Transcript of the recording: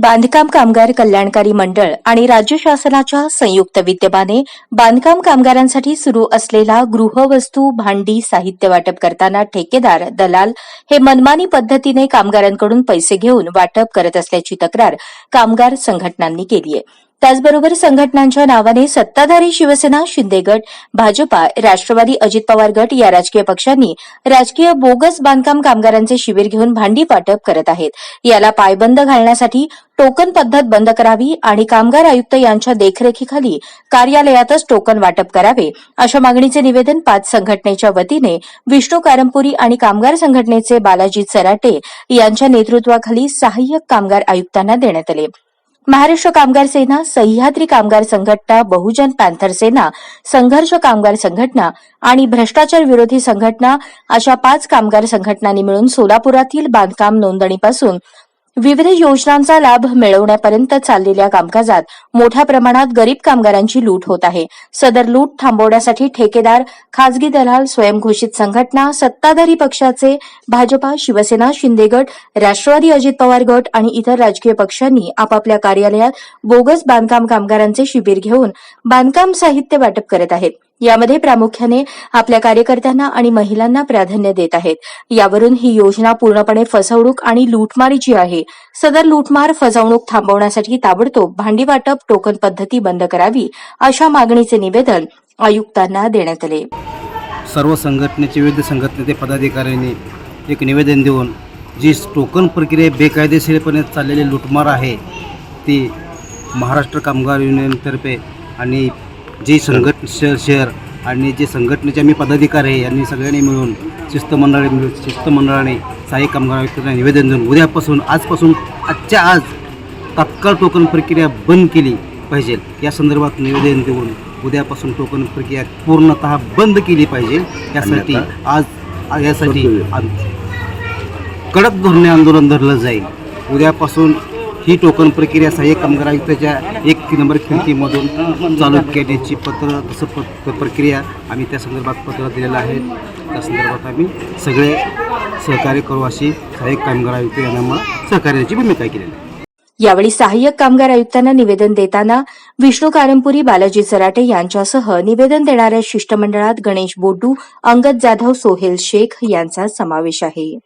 बांधकाम कामगार कल्याणकारी मंडळ आणि राज्य शासनाच्या संयुक्त विद्यमाने बांधकाम कामगारांसाठी सुरू असलेला गृहवस्तू भांडी साहित्य वाटप करताना ठेकेदार दलाल हे मनमानी पद्धतीने कामगारांकडून पैसे घेऊन वाटप करत असल्याची तक्रार कामगार संघटनांनी केली आहे त्याचबरोबर संघटनांच्या नावाने सत्ताधारी शिवसेना शिंदे गट भाजपा राष्ट्रवादी अजित पवार गट या राजकीय पक्षांनी राजकीय बोगस बांधकाम कामगारांचे शिबिर घेऊन भांडी वाटप करत आहेत. याला पायबंद घालण्यासाठी टोकन पद्धत बंद करावी आणि कामगार आयुक्त यांच्या देखरेखीखाली कार्यालयातच टोकन वाटप करावे अशा मागणीचे निवेदन पाच संघटनेच्या वतीने विष्णू कारंपुरी आणि कामगार संघटनेचे बालाजी चराटे यांच्या नेतृत्वाखाली सहाय्यक कामगार आयुक्तांना देण्यात आले. महाराष्ट्र कामगार सेना सह्याद्री कामगार संघटना बहुजन पॅन्थर सेना संघर्ष कामगार संघटना आणि भ्रष्टाचार विरोधी संघटना अशा पाच कामगार संघटनांनी मिळून सोलापुरातील बांधकाम नोंदणीपासून विविध योजनांचा लाभ मिळवण्यापर्यंत चाललेल्या कामकाजात मोठ्या प्रमाणात गरीब कामगारांची लूट होत आहे. सदर लूट थांबवण्यासाठी ठेकेदार खासगी दलाल स्वयंघोषित संघटना सत्ताधारी पक्षाचे भाजपा शिवसेना शिंदे गट राष्ट्रवादी अजित पवार गट आणि इतर राजकीय पक्षांनी आपापल्या कार्यालयात बोगस बांधकाम कामगारांचे शिबिर घेऊन बांधकाम साहित्य वाटप करत आहेत. यामध्ये प्रामुख्याने आपल्या कार्यकर्त्यांना आणि महिलांना प्राधान्य देत आहेत. यावरून ही योजना पूर्णपणे फसवणूक आणि लूटमारीची आहे सदर लूटमार फसवणूक थांबवण्यासाठी ताबडतोब भांडी वाटप टोकन पद्धती बंद करावी अशा मागणीचे निवेदन आयुक्तांना देण्यात आले. सर्व संघटनेचे विविध संघटनेचे पदाधिकाऱ्यांनी एक निवेदन देऊन जी टोकन प्रक्रिया बेकायदेशीरपणे चाललेली लुटमार आहे ती महाराष्ट्र कामगार युनियनतर्फे आणि जी संघट शहर आणि जे संघटनेचे आम्ही पदाधिकारी आहे यांनी सगळ्यांनी मिळून शिस्तमंडळी मिळून शिस्तमंडळाने सहाय्यक कामगार आयुक्तांना निवेदन देऊन उद्यापासून आजपासून आजच्या आज तात्काळ टोकन प्रक्रिया बंद केली पाहिजे. या संदर्भात निवेदन देऊन उद्यापासून टोकन प्रक्रिया पूर्णतः बंद केली पाहिजे. यासाठी आज यासाठी कडक धोरणे आंदोलन धरलं जाईल. उद्यापासून ही टोकन प्रक्रिया सहाय्यक कामगार आयुक्ताच्या एक नंबर खिडकीमधून चालू करण्याची पत्र तसं प प्रक्रिया आम्ही त्या संदर्भात पत्र दिलेलं आहे. त्या संदर्भात आम्ही सगळे सहकार्य करू अशी सहाय्यक कामगार आयुक्त यांना मला सहकार्याची भूमिका केलेली आहे. यावेळी सहाय्यक कामगार आयुक्तांना निवेदन देताना विष्णू कारंपुरी बालाजी सराटे यांच्यासह निवेदन देणाऱ्या शिष्टमंडळात गणेश बोडू अंगद जाधव सोहेल शेख यांचा समावेश आहे.